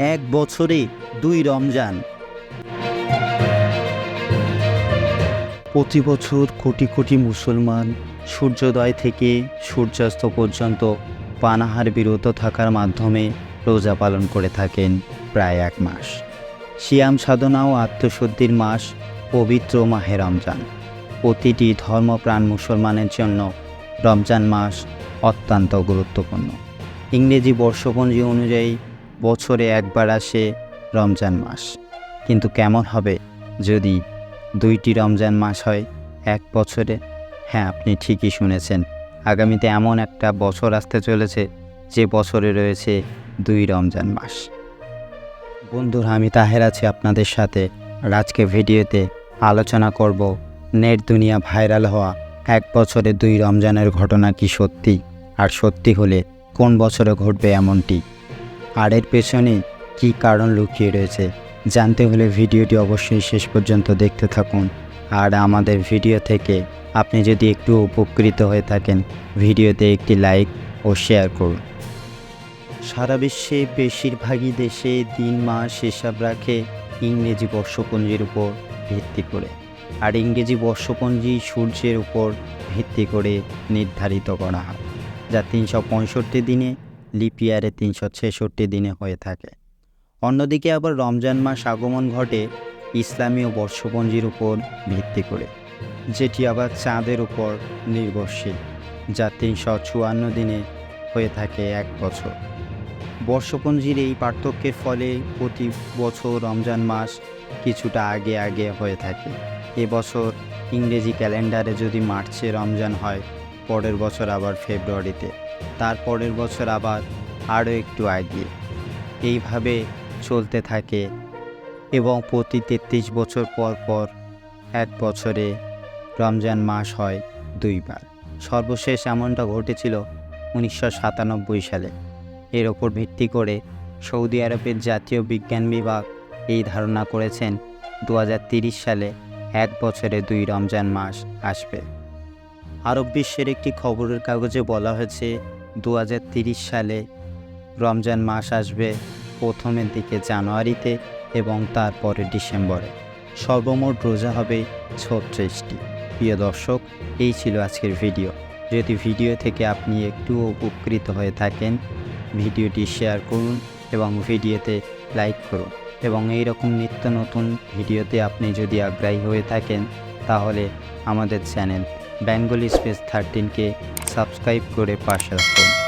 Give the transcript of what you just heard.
এক বছরে দুই রমজান। প্রতি বছর কোটি কোটি মুসলমান সূর্যোদয় থেকে সূর্যাস্ত পর্যন্ত পানাহার বিরত থাকার মাধ্যমে রোজা পালন করে থাকেন প্রায় এক মাস। সিয়াম সাধনা ও আত্মশুদ্ধির মাস পবিত্র মাহে রমজান। প্রতিটি ধর্মপ্রাণ মুসলমানের জন্য রমজান মাস অত্যন্ত গুরুত্বপূর্ণ। ইংরেজি বর্ষপঞ্জি অনুযায়ী বছরে একবার আসে রমজান মাস। কিন্তু কেমন হবে যদি দুইটি রমজান মাস হয় এক বছরে? হ্যাঁ আপনি ঠিকই শুনেছেন। আগামীতে এমন একটা বছর আসতে চলেছে যে বছরে রয়েছে দুই রমজান মাস। বন্ধুরা, আমি তাহের আছি আপনাদের সাথে। আজকে ভিডিওতে আলোচনা করব নেট দুনিয়া ভাইরাল হওয়া এক বছরে দুই রমজানের ঘটনা কি সত্যি? আর সত্যি হলে কোন বছরে ঘটবে এমনটি? আর এর পেছনে কী কারণ লুকিয়ে রয়েছে জানতে হলে ভিডিওটি অবশ্যই শেষ পর্যন্ত দেখতে থাকুন। আর আমাদের ভিডিও থেকে আপনি যদি একটু উপকৃত হয়ে থাকেন, ভিডিওতে একটি লাইক ও শেয়ার করুন। সারা বিশ্বে বেশিরভাগই দেশে দিন মাস হিসাব রাখে ইংরেজি বর্ষপঞ্জির উপর ভিত্তি করে। আর ইংরেজি বর্ষপঞ্জি সূর্যের উপর ভিত্তি করে নির্ধারিত করা হয়। যা তিনশো পঁয়ষট্টি দিনে লিপিয়ারে তিনশো ছেষট্টি দিনে হয়ে থাকে। অন্যদিকে আবার রমজান মাস আগমন ঘটে ইসলামীয় বর্ষপঞ্জির উপর ভিত্তি করে, যেটি আবার চাঁদের উপর নির্ভরশীল, যা তিনশো চুয়ান্ন দিনে হয়ে থাকে এক বছর। বর্ষপঞ্জির এই পার্থক্যের ফলে প্রতি বছর রমজান মাস কিছুটা আগে আগে হয়ে থাকে। এবছর ইংরেজি ক্যালেন্ডারে যদি মার্চে রমজান হয়, পরের বছর আবার ফেব্রুয়ারিতে। তার পরের বছর আবার আরও একটু আগিয়ে এইভাবে চলতে থাকে এবং প্রতি তেত্রিশ বছর পর পর এক বছরে রমজান মাস হয় দুইবার। সর্বশেষ এমনটা ঘটেছিল উনিশশো সাতানব্বই সালে। এর ওপর ভিত্তি করে সৌদি আরবের জাতীয় বিজ্ঞান বিভাগ এই ধারণা করেছেন, দু সালে এক বছরে দুই রমজান মাস আসবে। আরব বিশ্বের একটি খবরের কাগজে বলা হয়েছে দু সালে রমজান মাস আসবে প্রথমের দিকে জানুয়ারিতে এবং তারপরে ডিসেম্বরে। সর্বমোট রোজা হবে ছত্রিশটি। প্রিয় দর্শক, এই ছিল আজকের ভিডিও। যদি ভিডিও থেকে আপনি একটু উপকৃত হয়ে থাকেন, ভিডিওটি শেয়ার করুন এবং ভিডিওতে লাইক করুন এবং এই রকম নিত্য নতুন ভিডিওতে আপনি যদি আগ্রহী হয়ে থাকেন, তাহলে আমাদের চ্যানেল বেঙ্গলি স্পেস থার্টিনকে সাবস্ক্রাইব করে পাশে রাখুন